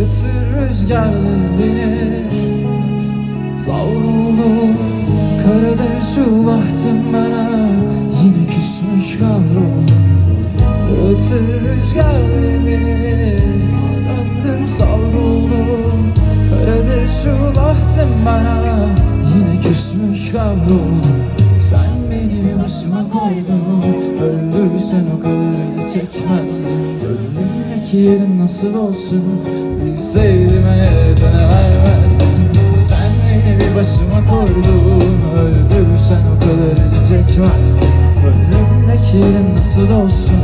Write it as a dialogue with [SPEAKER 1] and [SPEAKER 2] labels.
[SPEAKER 1] Ilıtır rüzgarların beni Savruldum karadır şu bahtım bana Yine küsmüş kahroldum Ilıtır rüzgarların beni Döndüm savruldum karadır şu bahtım bana Yine küsmüş kahroldum Sen beni bir başıma koydun Öldürsen o kadar acı çekmezdim Gönlümdeki yerin nasıl olsun? Bilseydim eğer döne vermezdim Sen beni bir başıma koydun. Öldürsen o kadar acı çekmezdim Gönlümdeki yerin nasıl olsun